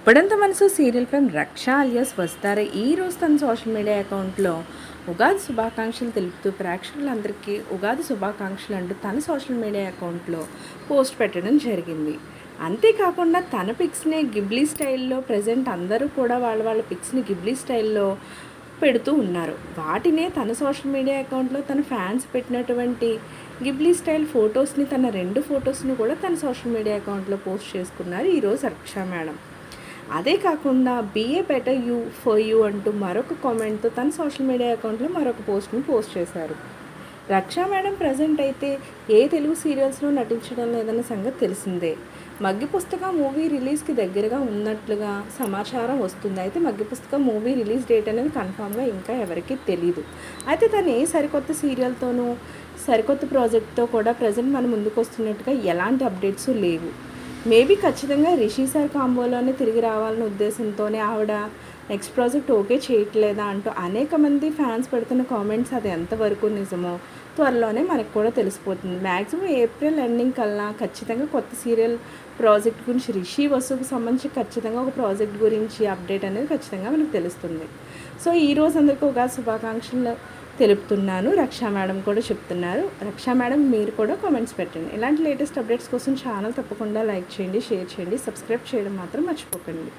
Guppedantha Manasu serial fame Raksha alias వస్తారే ఈ రోజు తన సోషల్ మీడియా అకౌంట్లో ఉగాది శుభాకాంక్షలు తెలుపుతూ ప్రేక్షకులందరికీ ఉగాది శుభాకాంక్షలు అంటూ తన సోషల్ మీడియా అకౌంట్లో పోస్ట్ పెట్టడం జరిగింది. అంతేకాకుండా తన పిక్స్ని గిబ్లీ స్టైల్లో ప్రజెంట్ అందరూ కూడా వాళ్ళ వాళ్ళ పిక్స్ని గిబ్లీ స్టైల్లో పెడుతూ ఉన్నారు. వాటినే తన సోషల్ మీడియా అకౌంట్లో తన ఫ్యాన్స్ పెట్టినటువంటి గిబ్లీ స్టైల్ ఫొటోస్ని తన రెండు ఫొటోస్ని కూడా తన సోషల్ మీడియా అకౌంట్లో పోస్ట్ చేసుకున్నారు ఈరోజు రక్ష మేడం. అదే కాకుండా be a better you for you అంటూ మరొక కామెంట్తో తన సోషల్ మీడియా అకౌంట్లో మరొక పోస్ట్ని పోస్ట్ చేశారు. రక్షా మేడం ప్రజెంట్ అయితే ఏ తెలుగు సీరియల్స్లో నటించడం లేదన్న సంగతి తెలిసిందే. మగ్గి పుస్తకం మూవీ రిలీజ్కి దగ్గరగా ఉన్నట్లుగా సమాచారం వస్తుంది. అయితే మగ్గి పుస్తకం మూవీ రిలీజ్ డేట్ అనేది కన్ఫామ్గా ఇంకా ఎవరికీ తెలియదు అయితే తను ఏ సరికొత్త సీరియల్తోనూ సరికొత్త ప్రాజెక్ట్తో కూడా ప్రజెంట్ మన ముందుకు వస్తున్నట్టుగా ఎలాంటి అప్డేట్స్ లేవు. మేబీ ఖచ్చితంగా రిషి సార్ కాంబోలోనే తిరిగి రావాలనే ఉద్దేశంతోనే ఆవిడ నెక్స్ట్ ప్రాజెక్ట్ ఓకే చేయట్లేదా అంటూ అనేక మంది ఫ్యాన్స్ పెడుతున్న కామెంట్స్ అది ఎంతవరకు నిజమో త్వరలోనే మనకు కూడా తెలిసిపోతుంది. మ్యాక్సిమం ఏప్రిల్ ఎండింగ్ కల్లా ఖచ్చితంగా కొత్త సీరియల్ ప్రాజెక్ట్ గురించి రిషి వసుకు సంబంధించి ఖచ్చితంగా ఒక ప్రాజెక్ట్ గురించి అప్డేట్ అనేది ఖచ్చితంగా మనకు తెలుస్తుంది. సో ఈ రోజు అందరికీ ఒక శుభాకాంక్షలు. తెలుపుతున్నాను. రక్షా మేడం కూడా చెప్తున్నారు. రక్షా మేడం మీరు కూడా కామెంట్స్ పెట్టండి. ఇలాంటి లేటెస్ట్ అప్డేట్స్ కోసం ఛానల్ తప్పకుండా లైక్ చేయండి షేర్ చేయండి సబ్స్క్రైబ్ చేయడం మాత్రం మర్చిపోకండి.